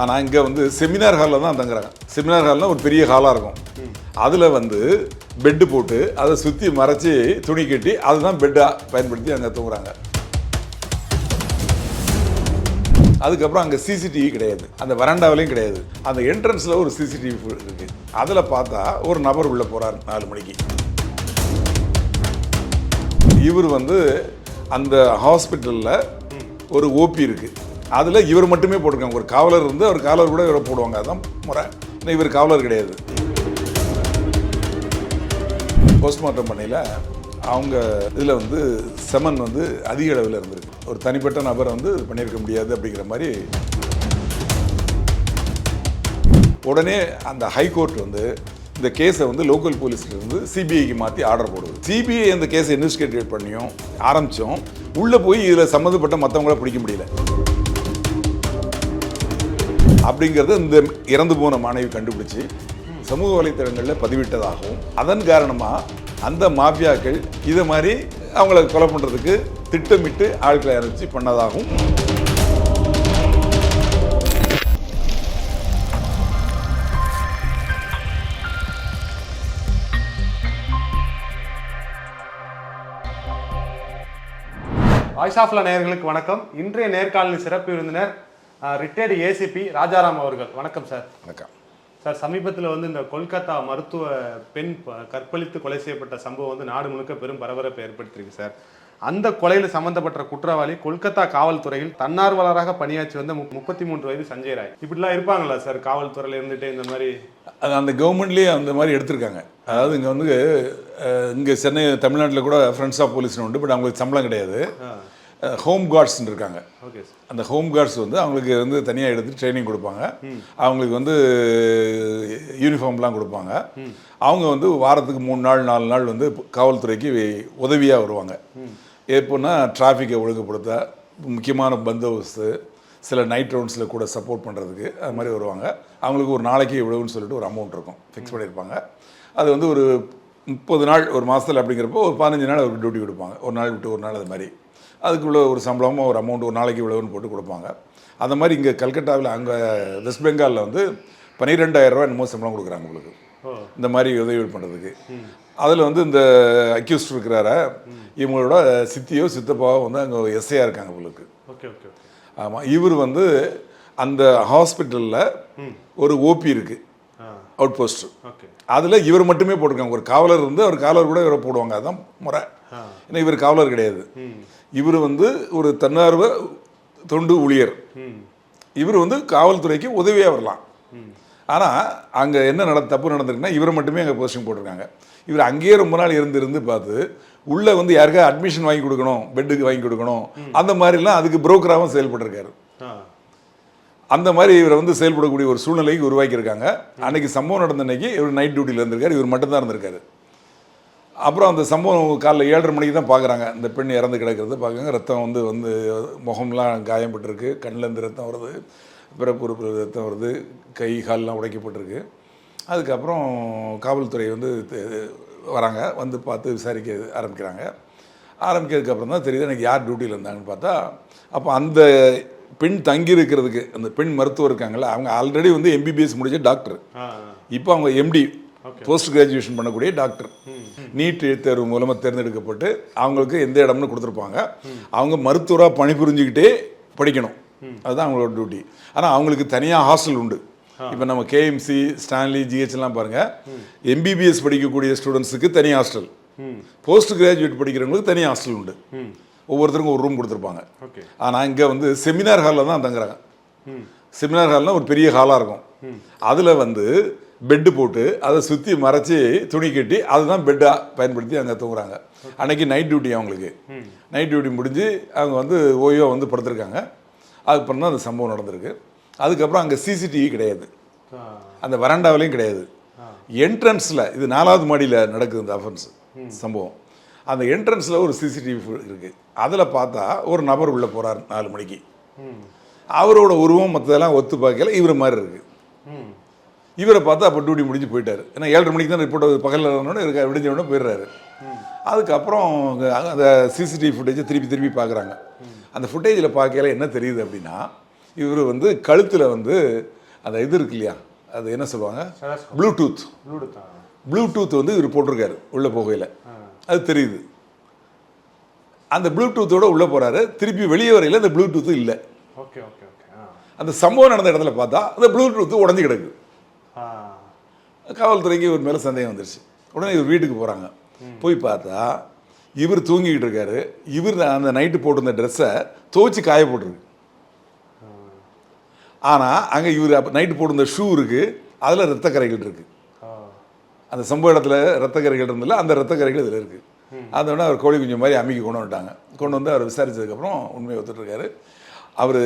ஆனால் இங்கே வந்து செமினார் ஹாலில் தான் தங்குறாங்க. செமினார் ஹால்னால் ஒரு பெரிய ஹாலாக இருக்கும். அதில் வந்து பெட்டு போட்டு அதை சுற்றி மறைச்சி துணி கட்டி அதுதான் பெட்டாக பயன்படுத்தி அங்கே தூங்குறாங்க. அதுக்கப்புறம் அங்கே சிசிடிவி கிடையாது. அந்த வராண்டாவிலையும் கிடையாது. அந்த என்ட்ரன்ஸில் ஒரு சிசிடிவி இருக்கு. அதில் பார்த்தா ஒரு நபர் உள்ளே போகிறார் நாலு மணிக்கு. இவர் வந்து அந்த ஹாஸ்பிட்டலில் ஒரு ஓபி இருக்குது அதில் இவர் மட்டுமே போட்டிருக்காங்க. ஒரு காவலர் இருந்து அவர் காவலர் கூட இவரை போடுவாங்க. அதான் முறை. ஆனால் இவர் காவலர் கிடையாது. போஸ்ட்மார்ட்டம் பண்ணையில் அவங்க இதில் வந்து செமன் வந்து அதிக அளவில் இருந்திருக்கு. ஒரு தனிப்பட்ட நபரை வந்து பண்ணியிருக்க முடியாது அப்படிங்கிற மாதிரி உடனே அந்த ஹைகோர்ட் வந்து இந்த கேஸை வந்து லோக்கல் போலீஸ்லேருந்து சிபிஐக்கு மாற்றி ஆர்டர் போடுது. சிபிஐ அந்த கேஸை இன்வெஸ்டிகேட் பண்ணியும் ஆரம்பித்தோம் உள்ளே போய் இதில் சம்மந்தப்பட்ட மற்றவங்கள பிடிக்க முடியல. அப்படிங்கிறத இந்த இறந்து போன மாணவி கண்டுபிடிச்சு சமூக வலைத்தளங்களில் பதிவிட்டதாகவும் அதன் காரணமாக அந்த மாஃபியாக்கள் இதை மாதிரி அவங்கள கொலை பண்ணுறதுக்கு திட்டமிட்டு ஆட்களை அனுப்பிச்சு பண்ணதாகவும். வாய்ஸ் ஆஃப்ல நேயர்களுக்கு வணக்கம். இன்றைய நேர்காணலின் சிறப்பு விருந்தினர் ரிட்டையர்டு ஏசிபி ராஜாராம் அவர்கள். வணக்கம் சார் வணக்கம். சார் சமீபத்தில் வந்து இந்த கொல்கத்தா மருத்துவ பெண் கற்பழித்து கொலை செய்யப்பட்ட சம்பவம் வந்து நாடு முழுக்க பெரும் பரபரப்பை ஏற்படுத்தியிருக்கு சார் அந்த கொலையில் சம்பந்தப்பட்ட குற்றவாளி கொல்கத்தா காவல்துறையில் தன்னார்வலராக பணியாற்றி வந்த முப்பத்தி மூன்று வயது சஞ்சய் ராய். இப்படிலாம் இருப்பாங்களா சார் காவல்துறையில் இருந்துட்டு இந்த மாதிரி அது அந்த கவர்மெண்ட்லேயே அந்த மாதிரி எடுத்திருக்காங்க. அதாவது இங்கே வந்து இங்கே சென்னை தமிழ்நாட்டில் கூட ஃப்ரெண்ட்ஸ் ஆஃப் போலீஸ்னு உண்டு பட் அவங்களுக்கு சம்பளம் கிடையாது. ஹோம் கார்ட்ஸ்னு இருக்காங்க. அந்த ஹோம் கார்ட்ஸ் வந்து அவங்களுக்கு வந்து தனியாக எடுத்து ட்ரைனிங் கொடுப்பாங்க. அவங்களுக்கு வந்து யூனிஃபார்ம்லாம் கொடுப்பாங்க. அவங்க வந்து வாரத்துக்கு மூணு நாள் நாலு நாள் வந்து காவல்துறைக்கு உதவியாக வருவாங்க. எப்போன்னா டிராஃபிக்கை ஒழுங்குபடுத்த முக்கியமான பந்தோபஸ்து சில நைட் ரவுண்ட்ஸில் கூட சப்போர்ட் பண்ணுறதுக்கு அது மாதிரி வருவாங்க. அவங்களுக்கு ஒரு நாளைக்கு இவ்வளவுன்னு சொல்லிட்டு ஒரு அமௌண்ட் இருக்கும். ஃபிக்ஸ் பண்ணியிருப்பாங்க. அது வந்து ஒரு முப்பது நாள் ஒரு மாதத்தில் அப்படிங்கிறப்போ ஒரு பதினஞ்சு நாள் அவருக்கு டியூட்டி கொடுப்பாங்க. ஒரு நாள் விட்டு ஒரு நாள் அது மாதிரி. அதுக்குள்ள ஒரு சம்பளமும் ஒரு அமௌண்ட் ஒரு நாளைக்கு இவ்வளவுன்னு போட்டு கொடுப்பாங்க. அந்த மாதிரி இங்கே கல்கட்டாவில் அங்கே வெஸ்ட் பெங்காலில் வந்து பன்னிரெண்டாயிரம் ரூபாய் என்னமோ சம்பளம் கொடுக்குறாங்க உங்களுக்கு. இந்த மாதிரி உதவி பண்ணுறதுக்கு அதில் வந்து இந்த அக்யூஸ்ட் இருக்கிறார? இவங்களோட சித்தியோ சித்தப்பாவோ வந்து அங்கே எஸ்ஐயாக இருக்காங்க உங்களுக்கு. Okay okay okay. ஆமாம் இவர் வந்து அந்த ஹாஸ்பிட்டலில் ஒரு ஓபி இருக்குது அவுட் போஸ்ட் அதில் இவர் மட்டுமே போட்டிருக்காங்க. ஒரு காவலர் இருந்து அவர் காவலர் கூட இவரை போடுவாங்க. அதுதான் முறை. ஏன்னா இவர் காவலர் கிடையாது. இவர் வந்து ஒரு தன்னார்வ தொண்டு ஊழியர். இவர் வந்து காவல்துறைக்கு உதவியாக வரலாம். ஆனால் அங்கே என்ன நட தப்பு நடந்திருக்குன்னா இவரை மட்டுமே அங்கே போஸ்டிங் போட்டிருக்காங்க. இவர் அங்கேயே ரொம்ப நாள் இருந்து இருந்து பார்த்து உள்ளே வந்து யாருக்கா அட்மிஷன் வாங்கி கொடுக்கணும் பெட்டுக்கு வாங்கி கொடுக்கணும் அந்த மாதிரிலாம் அதுக்கு புரோக்கராகவும் செயல்பட்டிருக்காரு. அந்த மாதிரி இவரை வந்து செயல்படக்கூடிய ஒரு சூழ்நிலைக்கு உருவாக்கியிருக்காங்க. அன்னைக்கு சம்பவம் நடந்த அன்னைக்கு இவர் நைட் டியூட்டியில் இருந்திருக்காரு இவர் மட்டும்தான் இருந்திருக்காரு. அப்புறம் அந்த சம்பவம் காலைல ஏழரை மணிக்கு தான் பார்க்குறாங்க இந்த பெண் இறந்து கிடக்கிறது பார்க்குறாங்க ரத்தம் வந்து வந்து முகம்லாம் காயப்பட்டிருக்கு கண்ணிலேருந்து ரத்தம் வருது. பிறப்பு உறுப்பு ரத்தம் வருது. கை கால்லாம் உடைக்கப்பட்டிருக்கு. அதுக்கப்புறம் காவல்துறை வந்து வராங்க. வந்து பார்த்து விசாரிக்க ஆரம்பிக்கிறாங்க. ஆரம்பிக்கிறதுக்கு அப்புறம் தான் தெரியுது எனக்கு யார் டியூட்டியில் இருந்தாங்கன்னு பார்த்தா அப்போ அந்த பெண் தங்கி இருக்கிறதுக்கு அந்த பெண் மருத்துவர் இருக்காங்கல்ல அவங்க ஆல்ரெடி வந்து எம்பிபிஎஸ் முடிச்ச டாக்டர் இப்போ அவங்க எம்டி போஸ்ட் கிராஜுவேஷன் பண்ணக்கூடிய டாக்டர் நீட் தேர்வு மூலமாக தேர்ந்தெடுக்கப்பட்டு அவங்களுக்கு எந்த இடம்னு கொடுத்துருப்பாங்க. அவங்க மருத்துவராக பணிபுரிஞ்சுக்கிட்டே படிக்கணும். அதுதான் அவங்களோட டியூட்டி ஆனால் அவங்களுக்கு தனியாக ஹாஸ்டல் உண்டு. இப்போ நம்ம கேஎம்சி ஸ்டான்லி ஜிஹெச்லாம் பாருங்கள் எம்பிபிஎஸ் படிக்கக்கூடிய ஸ்டூடெண்ட்ஸுக்கு தனி ஹாஸ்டல் போஸ்ட் கிராஜுவேட் படிக்கிறவங்களுக்கு தனி ஹாஸ்டல் உண்டு. ஒவ்வொருத்தருக்கும் ஒரு ரூம் கொடுத்துருப்பாங்க. ஆனால் இங்கே வந்து செமினார் ஹாலில் தான் தங்குறாங்க. செமினார் ஹால்னால் ஒரு பெரிய ஹாலாக இருக்கும். அதில் வந்து பெட்டு போட்டு அதை சுற்றி மறைச்சி துணி கட்டி அதுதான் பெட்டாக பயன்படுத்தி அங்கே தூங்குறாங்க. அன்னைக்கு நைட் டியூட்டி அவங்களுக்கு. நைட் டியூட்டி முடிஞ்சு அவங்க வந்து ஓய்வோ வந்து படுத்திருக்காங்க. அதுக்கப்புறம் தான் அந்த சம்பவம் நடந்திருக்கு. அதுக்கப்புறம் அங்கே சிசிடிவி கிடையாது. அந்த வராண்டாவிலையும் கிடையாது. என்ட்ரன்ஸில் இது நாலாவது மாடியில் நடக்குது இந்த அஃபென்ஸ் சம்பவம். அந்த என்ட்ரன்ஸில் ஒரு சிசிடிவி இருக்குது அதில் பார்த்தா ஒரு நபர் உள்ளே போகிறார் நாலு மணிக்கு. அவரோட உருவம் மற்றதெல்லாம் ஒத்து பார்க்கல. இவர் மாதிரி இருக்குது இவரை பார்த்தா அப்போ டியூட்டி முடிஞ்சு போயிட்டாரு. ஏன்னா ஏழரை மணிக்கு தான் ரிப்போர்ட் பகலில் இருக்க விடிஞ்ச உடனே போயிடுறாரு. அதுக்கப்புறம் அந்த சிசிடிவி ஃபுட்டேஜை திருப்பி திருப்பி பார்க்குறாங்க. அந்த ஃபுட்டேஜில் பார்க்கல என்ன தெரியுது அப்படின்னா இவர் வந்து கழுத்தில் வந்து அந்த இது இருக்கு இல்லையா? அது என்ன சொல்லுவாங்க. ப்ளூடூத் ப்ளூடூத் ப்ளூடூத் வந்து இவர் போட்டிருக்காரு உள்ளே போகையில். அது தெரியுது. அந்த ப்ளூடூத்தோட உள்ளே போகிறாரு திருப்பி வெளியே வரையில் அந்த ப்ளூடூத் இல்லை. ஓகே ஓகே ஓகே அந்த சம்பவம் நடந்த இடத்துல பார்த்தா அந்த ப்ளூடூத் உடஞ்சி கிடக்கு. ஆ காவல்துறைக்கு இவர் மேலே சந்தேகம் வந்துருச்சு. உடனே இவர் வீட்டுக்கு போகிறாங்க போய் பார்த்தா இவர் தூங்கிக்கிட்டு இருக்காரு. இவர் அந்த நைட்டு போட்டிருந்த ட்ரெஸ்ஸை துவைச்சு காய போட்டிருக்கு. ஆனால் அங்கே இவர் அப்போ நைட்டு போட்டிருந்த ஷூ இருக்குது அதில் ரத்த கரைகள் இருக்குது அந்த சம்பவ இடத்துல ரத்த கரைகள் இருந்ததில்ல அந்த ரத்த கரைகள் இதில் இருக்குது அதோட அவர் கோழி குஞ்சு மாதிரி அமுக்கி கொண்டு வந்துட்டாங்க. கொண்டு வந்து அவர் விசாரிச்சதுக்கப்புறம் உண்மையை ஒத்துட்ருக்காரு அவர்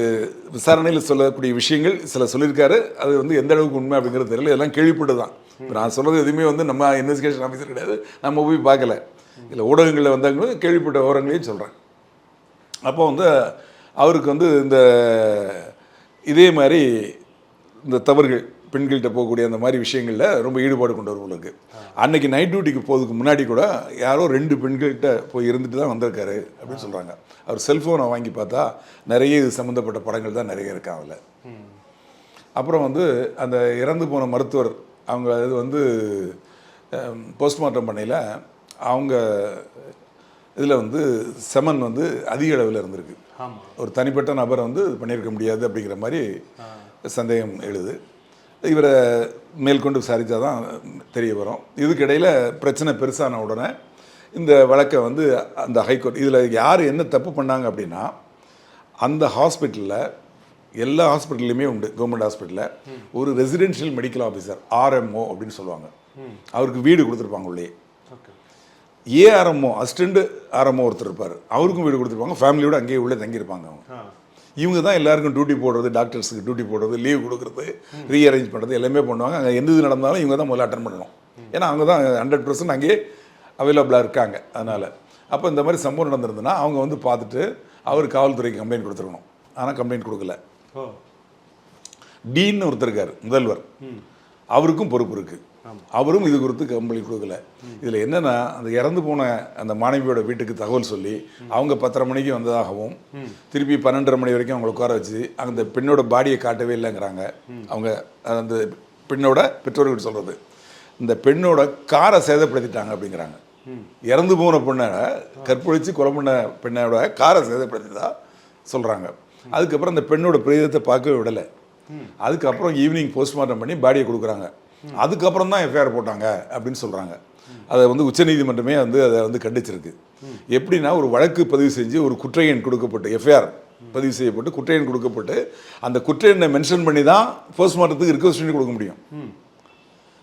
விசாரணையில் சொல்லக்கூடிய விஷயங்கள் சில சொல்லியிருக்காரு. அது வந்து எந்த அளவுக்கு உண்மை அப்படிங்கிறது தெரியல. எல்லாம் கேள்விப்பட்டு தான். இப்போ நான் சொல்கிறது எதுவுமே வந்து நம்ம இன்வெஸ்டிகேஷன் ஆஃபீஸர் கிடையாது. நம்ம போய் பார்க்கல. இல்லை ஊடகங்களில் வந்தவங்களும் கேள்விப்பட்ட விவரங்களையும் சொல்கிறேன் அப்போ வந்து அவருக்கு வந்து இந்த இதே மாதிரி இந்த தவறுகள் பெண்கள்கிட்ட போகக்கூடிய அந்த மாதிரி விஷயங்களில் ரொம்ப ஈடுபாடு கொண்டு வருவங்களுக்கு அன்னைக்கு நைட் டியூட்டிக்கு போகிறதுக்கு முன்னாடி கூட யாரோ ரெண்டு பெண்கள்கிட்ட போய் இருந்துட்டு தான் வந்திருக்காரு அப்படின்னு சொல்கிறாங்க அவர் செல்ஃபோனை வாங்கி பார்த்தா நிறைய இது சம்மந்தப்பட்ட படங்கள் தான் நிறைய இருக்கு அதில் அப்புறம் வந்து அந்த இறந்து போன மருத்துவர் அவங்க இது வந்து போஸ்ட்மார்ட்டம் பண்ணையில் அவங்க இதில் வந்து செமன் வந்து அதிக அளவில் இருந்திருக்கு. ஒரு தனிப்பட்ட நபரை வந்து பண்ணியிருக்க முடியாது அப்படிங்கிற மாதிரி சந்தேகம் எழுது. இவரை மேற்கொண்டு விசாரித்தா தான் தெரிய வரும். இதுக்கிடையில் பிரச்சனை பெருசான உடனே இந்த வழக்கை வந்து அந்த ஹைகோர்ட் இதில் யார் என்ன தப்பு பண்ணாங்க அப்படின்னா அந்த ஹாஸ்பிட்டலில் எல்லா ஹாஸ்பிட்டல்லையுமே உண்டு கவர்மெண்ட் ஹாஸ்பிட்டலில். ஒரு ரெசிடென்ஷியல் மெடிக்கல் ஆஃபீஸர் ஆர்எம்ஓ அப்படின்னு சொல்லுவாங்க. அவருக்கு வீடு கொடுத்துருப்பாங்க உள்ளே ஏஆர்எம்ஓ அசிஸ்டண்ட் ஆர்எம்ஓ ஒருத்தர் இருப்பார். அவருக்கும் வீடு கொடுத்துருப்பாங்க. ஃபேமிலியோட அங்கேயே உள்ளே தங்கியிருப்பாங்க அவங்க. இவங்க தான் எல்லாருக்கும் டியூட்டி போடுறது டாக்டர்ஸுக்கு டியூட்டி போடுறது லீவ் கொடுக்குறது ரீஅரேஞ்ச் பண்ணுறது எல்லாமே பண்ணுவாங்க. அங்கே எந்த இது நடந்தாலும் இவங்க தான் முதல்ல அட்டன் பண்ணணும். ஏன்னா அவங்க தான் ஹண்ட்ரட் பர்சன்ட் அங்கேயே அவைலபிளாக இருக்காங்க. அதனால் அப்போ இந்த மாதிரி சம்பவம் நடந்திருந்ததுன்னா அவங்க வந்து பார்த்துட்டு அவர் காவல்துறைக்கு கம்ப்ளைண்ட் கொடுத்துருக்கணும். ஆனால் கம்ப்ளைண்ட் கொடுக்கல. டீன்னு ஒருத்தர் இருக்கார் முதல்வர். அவருக்கும் பொறுப்பு இருக்கு. அவரும் இது குறித்து கம்பளி கொடுக்கல. இதில் என்னென்னா அந்த இறந்து போன அந்த மாணவியோட வீட்டுக்கு தகவல் சொல்லி அவங்க பத்தரை மணிக்கு வந்ததாகவும் திருப்பி பன்னெண்டரை மணி வரைக்கும் அவங்களை உட்கார வச்சு அந்த பெண்ணோட பாடியை காட்டவே இல்லைங்கிறாங்க. அவங்க அந்த பெண்ணோட பெற்றோர்கள் சொல்கிறது இந்த பெண்ணோட காரை சேதப்படுத்திட்டாங்க அப்படிங்கிறாங்க. இறந்து போன பெண்ணை கற்பழித்து கொலை பண்ண பெண்ணோட காரை சேதப்படுத்திதா சொல்கிறாங்க அதுக்கப்புறம் அந்த பெண்ணோட பிரேதத்தை பார்க்கவே விடலை. அதுக்கப்புறம் ஈவினிங் போஸ்ட்மார்ட்டம் பண்ணி பாடியை கொடுக்குறாங்க. அதுக்கப்புறம் தான் எஃப்ஐஆர் போட்டாங்க அப்படின்னு சொல்கிறாங்க அதை வந்து உச்சநீதிமன்றமே வந்து அதை வந்து கண்டிச்சிருக்கு. எப்படின்னா ஒரு வழக்கு பதிவு செஞ்சு ஒரு குற்ற எண் கொடுக்கப்பட்டு எஃப்ஐஆர் பதிவு செய்யப்பட்டு குற்ற எண் கொடுக்கப்பட்டு அந்த குற்ற எண்ணை மென்ஷன் பண்ணி தான் போஸ்ட்மார்ட்டத்துக்கு ரிக்வஸ்ட் கொடுக்க முடியும்.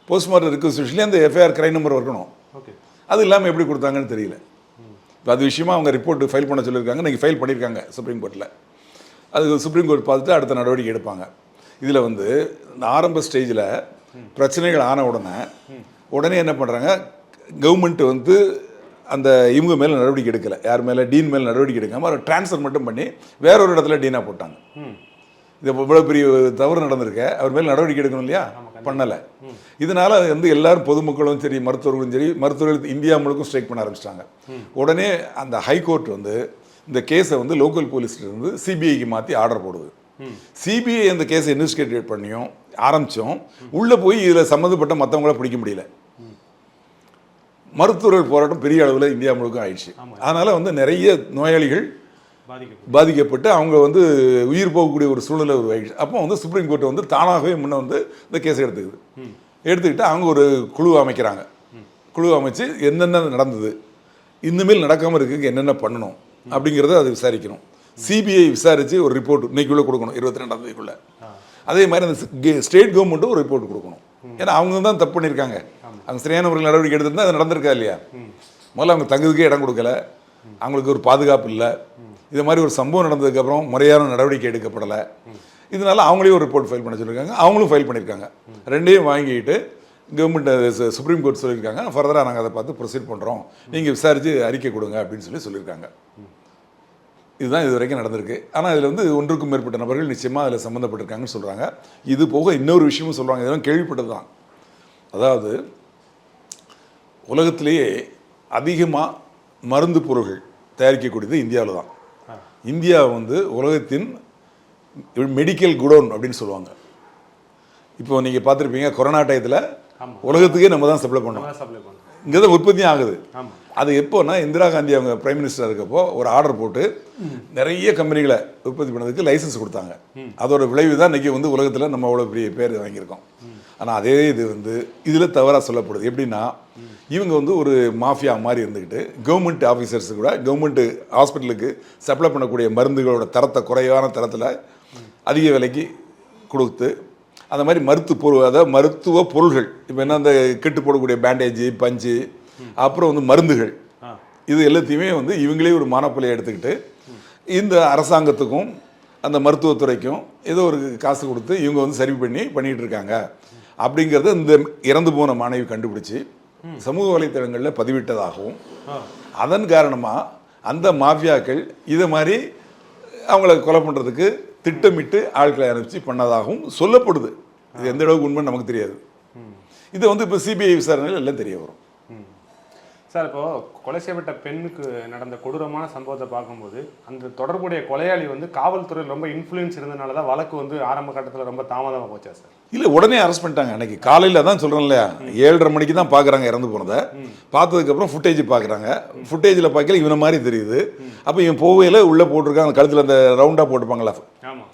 போஸ்ட்மார்ட்டம் ரிக்வஸ்ட் அந்த எஃப்ஐஆர் கிரைம் நம்பர் இருக்கணும். ஓகே. அது இல்லாமல் எப்படி கொடுத்தாங்கன்னு தெரியல. இப்போ அது விஷயமா அவங்க ரிப்போர்ட் ஃபைல் பண்ண சொல்லியிருக்காங்க இன்னைக்கு ஃபைல் பண்ணியிருக்காங்க சுப்ரீம் கோர்ட்டில் அது சுப்ரீம் கோர்ட் பார்த்துட்டு அடுத்த நடவடிக்கை எடுப்பாங்க. இதில் வந்து ஆரம்ப ஸ்டேஜில் பிரச்சனைகள் ஆன உடனே உடனே என்ன பண்ணுறாங்க கவர்மெண்ட் வந்து அந்த இவங்க மேலே நடவடிக்கை எடுக்கலை. யார் மேலே? டீன் மேலே நடவடிக்கை எடுக்காமல் அவர் ட்ரான்ஸ்ஃபர் மட்டும் பண்ணி வேற ஒரு இடத்துல டீனாக போட்டாங்க. இது இவ்வளோ பெரிய தவறு நடந்திருக்க? அவர் மேல் நடவடிக்கை எடுக்கணும் இல்லையா? பண்ணலை. இதனால் வந்து எல்லாரும் பொதுமக்களும் சரி மருத்துவர்களும் சரி மருத்துவர்கள் இந்தியா முழுக்கும் ஸ்ட்ரைக் பண்ண ஆரம்பிச்சிட்டாங்க. உடனே அந்த ஹைகோர்ட் வந்து இந்த கேஸை வந்து லோக்கல் போலீஸ்லேருந்து சிபிஐக்கு மாற்றி ஆர்டர் போடுது. சிபிஐ அந்த கேஸை இன்வெஸ்டிகேட் பண்ணியும் ஆரம்பிச்சோம். உள்ளே போய் இதில் சம்மந்தப்பட்ட மற்றவங்கள பிடிக்க முடியல. மருத்துவர்கள் போராட்டம் பெரிய அளவில் இந்தியா முழுக்க ஆயிடுச்சு. அதனால வந்து நிறைய நோயாளிகள் பாதிக்கப்பட்டு. அவங்க வந்து உயிர் போகக்கூடிய ஒரு சூழ்நிலை உருவாகிடுச்சு அப்போ வந்து சுப்ரீம் கோர்ட் வந்து தானாகவே முன்ன வந்து இந்த கேஸை எடுத்துக்குது. எடுத்துக்கிட்டு அவங்க ஒரு குழு அமைக்கிறாங்க. குழு அமைச்சு என்னென்ன நடந்தது இனிமேல் நடக்காமல் இருக்குக்கு என்னென்ன பண்ணணும் அப்படிங்கிறத அது விசாரிக்கணும். சிபிஐ விசாரித்து ஒரு ரிப்போர்ட் இன்னைக்குள்ளே கொடுக்கணும் இருபத்தி ரெண்டாம் தேதிக்குள்ளே. அதே மாதிரி அந்த ஸ்டேட் கவர்மெண்ட்டும் ஒரு ரிப்போர்ட் கொடுக்கணும். ஏன்னா அவங்க தான் தப்பு பண்ணியிருக்காங்க. அவங்க சரியான முறையில் நடவடிக்கை எடுத்திருந்தா அது நடந்திருக்கா இல்லையா? முதல்ல அவங்க தங்குறதுக்கே இடம் கொடுக்கல. அவங்களுக்கு ஒரு பாதுகாப்பு இல்லை. இது மாதிரி ஒரு சம்பவம் நடந்ததுக்கப்புறம் முறையான நடவடிக்கை எடுக்கப்படலை. இதனால அவங்களே ஒரு ரிப்போர்ட் ஃபைல் பண்ண சொல்லியிருக்காங்க. அவங்களும் ஃபைல் பண்ணியிருக்காங்க. ரெண்டையும் வாங்கிட்டு கவர்மெண்ட் சுப்ரீம் கோர்ட் சொல்லியிருக்காங்க. ஃபர்தராக நாங்கள் அதை பார்த்து ப்ரொசீட் பண்ணுறோம் நீங்கள் விசாரித்து அறிக்கை கொடுங்க அப்படின்னு சொல்லி சொல்லியிருக்காங்க. இதுதான் இது வரைக்கும் நடந்திருக்கு. ஆனால் இதில் வந்து ஒன்றுக்கும் மேற்பட்ட நபர்கள் நிச்சயமாக அதில் சம்மந்தப்பட்டிருக்காங்கன்னு சொல்கிறாங்க இது போக இன்னொரு விஷயமும் சொல்கிறாங்க இதெல்லாம் கேள்விப்பட்டது தான் அதாவது உலகத்திலேயே அதிகமாக மருந்து பொருள்கள் தயாரிக்கக்கூடியது இந்தியாவில் தான் இந்தியா வந்து உலகத்தின் மெடிக்கல் குடோன் அப்படின்னு சொல்லுவாங்க. இப்போ நீங்கள் பார்த்துருப்பீங்க கொரோனா டயத்தில். உலகத்துக்கே நம்ம தான் சப்ளை பண்ணோம். இங்கே தான் உற்பத்தியும் ஆகுது. அது எப்போன்னா இந்திரா காந்தி அவங்க பிரைம் மினிஸ்டர் இருக்கப்போ ஒரு ஆர்டர் போட்டு நிறைய கம்பெனிகளை உற்பத்தி பண்ணதுக்கு லைசன்ஸ் கொடுத்தாங்க. அதோட விளைவு தான் இன்றைக்கி வந்து உலகத்தில் நம்ம அவ்வளோ பெரிய பேர் வாங்கியிருக்கோம். ஆனால் அதே இது வந்து இதில் தவறாக சொல்லப்படுது. எப்படின்னா இவங்க வந்து ஒரு மாஃபியா மாதிரி இருந்துக்கிட்டு கவர்மெண்ட் ஆஃபீஸர்ஸ் கூட கவர்மெண்ட் ஹாஸ்பிட்டலுக்கு சப்ளை பண்ணக்கூடிய மருந்துகளோட தரத்தை குறைவான தரத்தில் அதிக விலைக்கு கொடுத்து அந்த மாதிரி மருத்துவ பொருள் அதாவது மருத்துவ பொருள்கள். இப்போ என்ன அந்த கெட்டு போடக்கூடிய பேண்டேஜ் பஞ்சு அப்புறம் வந்து மருந்துகள். இது எல்லாத்தையுமே வந்து இவங்களே ஒரு மானப்பலையை எடுத்துக்கிட்டு இந்த அரசாங்கத்துக்கும் அந்த மருத்துவத்துறைக்கும் ஏதோ ஒரு காசு கொடுத்து இவங்க வந்து சரி பண்ணி பண்ணிட்டு இருக்காங்க அப்படிங்கிறத இந்த இறந்து போன மாணவி கண்டுபிடிச்சு சமூக வலைத்தளங்களில் பதிவிட்டதாகவும் அதன் காரணமாக அந்த மாஃபியாக்கள் இதை மாதிரி அவங்கள கொலை பண்ணுறதுக்கு திட்டமிட்டு ஆட்களை அனுப்பிச்சு பண்ணதாகவும் சொல்லப்படுது. இது எந்த அளவுக்கு உண்மை நமக்கு தெரியாது. இது வந்து இப்போ சிபிஐ விசாரணையில் எல்லாம் தெரிய வரும். சார் இப்போ கொலை செய்யப்பட்ட பெண்ணுக்கு நடந்த கொடூரமான சம்பவத்தை பார்க்கும்போது அந்த தொடர்புடைய கொலையாளி வந்து காவல்துறையில் ரொம்ப இன்ஃப்ளூயன்ஸ் இருந்தனால தான் வழக்கு வந்து ஆரம்ப கட்டத்தில் ரொம்ப தாமதமாக போச்சா சார்? இல்லை உடனே அரெஸ்ட் பண்ணிட்டாங்க. அன்னைக்கு காலையில் தான் சொல்கிறேன் இல்லையா ஏழரை மணிக்கு தான் பார்க்குறாங்க இறந்து போனதை. பார்த்ததுக்கப்புறம் ஃபுட்டேஜ் பார்க்குறாங்க ஃபுட்டேஜில் பார்க்கல இவனை மாதிரி தெரியுது. அப்போ இவன் போகையில் உள்ளே போட்டிருக்காங்க கழுத்தில் அந்த ரவுண்டாக போட்டுப்பாங்களா ஆமாம்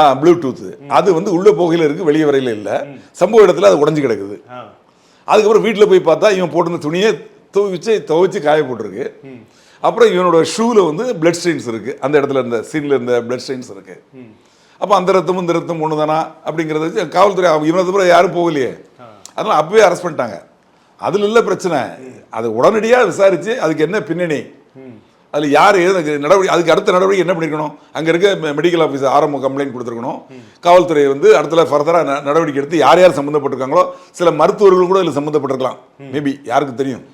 ஆ ப்ளூடூத் அது வந்து உள்ளே போகையில் இருக்குது வெளியே வரையில இல்லை. சம்பவ இடத்துல அது உடஞ்சி கிடக்குது. அதுக்கப்புறம் வீட்டில் போய் பார்த்தா இவன் போட்டிருந்த துணியை துவைச்சு துவைச்சு காய போட்டிருக்கு. ம். அப்புறம் இவனோட ஷூவில் வந்து பிளட் ஸ்டெயின்ஸ் இருக்குது அந்த இடத்துல இருந்த சீனில் இருந்த பிளட் ஸ்டெயின்ஸ் இருக்குது அப்போ அந்த ரத்தமும் இந்த ரத்தம் ஒன்று தானா அப்படிங்கிறத வச்சு காவல்துறை இவனை தவிர யாரும் போகலையே. அதனால் அப்பவே அரெஸ்ட் பண்ணிட்டாங்க. அதில் இல்லை பிரச்சனை. அது உடனடியாக விசாரித்து அதுக்கு என்ன பின்னணி? அதில் யார் எது நடவடிக்கை அதுக்கு அடுத்த நடவடிக்கை என்ன பண்ணிருக்கணும்? அங்கே இருக்க மெடிக்கல் ஆஃபீஸர் ஆரம்ப கம்ப்ளைண்ட் கொடுத்துருக்கணும். காவல்துறை வந்து அடுத்த ஃபர்தராக நடவடிக்கை எடுத்து யார் யார் சம்மந்தப்பட்டிருக்காங்களோ சில மருத்துவர்கள் கூட இதில் சம்மந்தப்பட்டிருக்கலாம் மேபி யாருக்கு தெரியும்?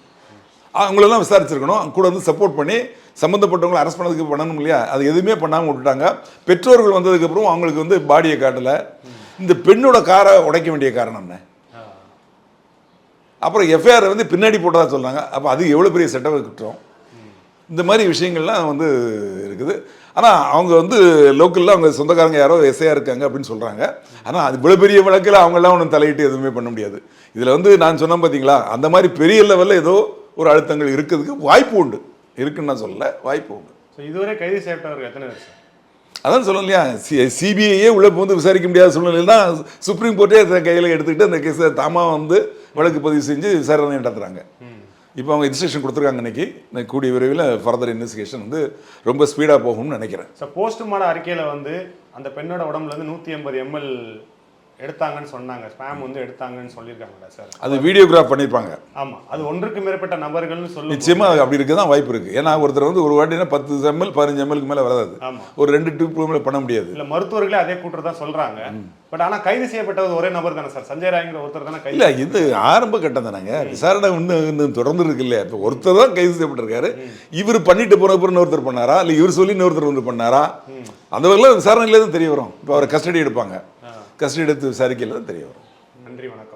அவங்களெல்லாம் விசாரிச்சிருக்கணும். கூட வந்து சப்போர்ட் பண்ணி சம்மந்தப்பட்டவங்களை அரெஸ்ட் பண்ணதுக்கு பண்ணணும் இல்லையா? அது எதுவுமே பண்ணாமல் விட்டுட்டாங்க. பெற்றோர்கள் வந்ததுக்கப்புறம் அவங்களுக்கு வந்து பாடியை காட்டலை. இந்த பெண்ணோட காரை உடைக்க வேண்டிய காரணம் என்ன? அப்புறம் எஃப்ஐஆர் வந்து பின்னாடி போட்டதா சொல்கிறாங்க அப்போ அது எவ்வளோ பெரிய சட்ட குற்றம்? இந்த மாதிரி விஷயங்கள்லாம் வந்து இருக்குது. ஆனால் அவங்க வந்து லோக்கலில் அவங்க சொந்தக்காரங்க யாரோ எஸ்ஐயாக இருக்காங்க அப்படின்னு சொல்கிறாங்க ஆனால் அது இவ்வளோ பெரிய வழக்கில் அவங்கெல்லாம் ஒன்றும் தலையிட்டு எதுவுமே பண்ண முடியாது. இதில் வந்து நான் சொன்னேன் பார்த்தீங்களா அந்த மாதிரி பெரிய லெவலில் ஏதோ ஒரு அழுத்தங்கள் இருக்கிறதுக்கு வாய்ப்பு உண்டு. இருக்குன்னு நான் சொல்லல வாய்ப்பு உண்டு. ஸோ இதுவரை கைது செய்யப்பட்டவர்கள் எத்தனை பேர் சார் அதான் சொல்ல இல்லையா சி சிபிஐயே உள்ளே வந்து விசாரிக்க முடியாத சூழ்நிலையில் தான் சுப்ரீம் கோர்ட்டே கையில் எடுத்துக்கிட்டு அந்த கேஸை தாமா வந்து வழக்கு பதிவு செஞ்சு விசாரணை நடத்துகிறாங்க இப்போ அவங்க இன்ஸ்ட்ரக்ஷன் கொடுத்துருக்காங்க இன்னைக்கு. கூடிய விரைவில் ஃபர்தர் இன்வெஸ்டிகேஷன் வந்து ரொம்ப ஸ்பீடாக போகும்னு நினைக்கிறேன். ஸோ போஸ்ட்மார்டம் அறிக்கையில் வந்து அந்த பெண்ணோட உடம்புல இருந்து நூற்றி எண்பது எம்எல் எடுத்தாங்கன்னு சொன்னாங்க. ஸ்பேம் வந்து எடுத்தாங்கன்னு சொல்லியிருக்காங்களா சார். அது வீடியோகிராஃப் பண்ணியிருப்பாங்க. ஆமா. அது ஒன்றுக்கு மேற்பட்ட நபர்கள்னு சொல்லும் நிச்சயமா அது அப்படி இருக்க தான் வாய்ப்பு இருக்குது ஏன்னா ஒருத்தர் வந்து ஒரு வாட்டினா பத்து எம்எல் பதினஞ்சு எம்எல்க்கு மேலே வராது. ஒரு ரெண்டு டியூப் மேலே பண்ண முடியாது. இல்ல மருத்துவர்களே அதே கூட்டு தான் சொல்றாங்க. பட் ஆனா கைது செய்யப்பட்டது ஒரே நபர் தானே சார்? சஞ்சய் ராய்ங்கிற ஒருத்தர் தானே கைது இல்லை இது ஆரம்ப கட்டம் தானேங்க. விசாரணை இன்னும் இன்னும் தொடர்ந்து இருக்கு இல்லையா? இப்போ ஒருத்தர் தான் கைது செய்யப்பட்டிருக்காரு. இவர் பண்ணிட்டு போன அப்புறம் இன்னொருத்தர் பண்ணாரா? இல்லை இவர் சொல்லி இன்னொருத்தர் வந்து பண்ணாரா? அந்த வகையில் விசாரணையில தான் தெரிய வரும். இப்போ அவரை கஸ்டடி எடுப்பாங்க. கஸ்டடி எடுத்து விசாரிக்கலாம் தெரிய வரும் நன்றி வணக்கம்.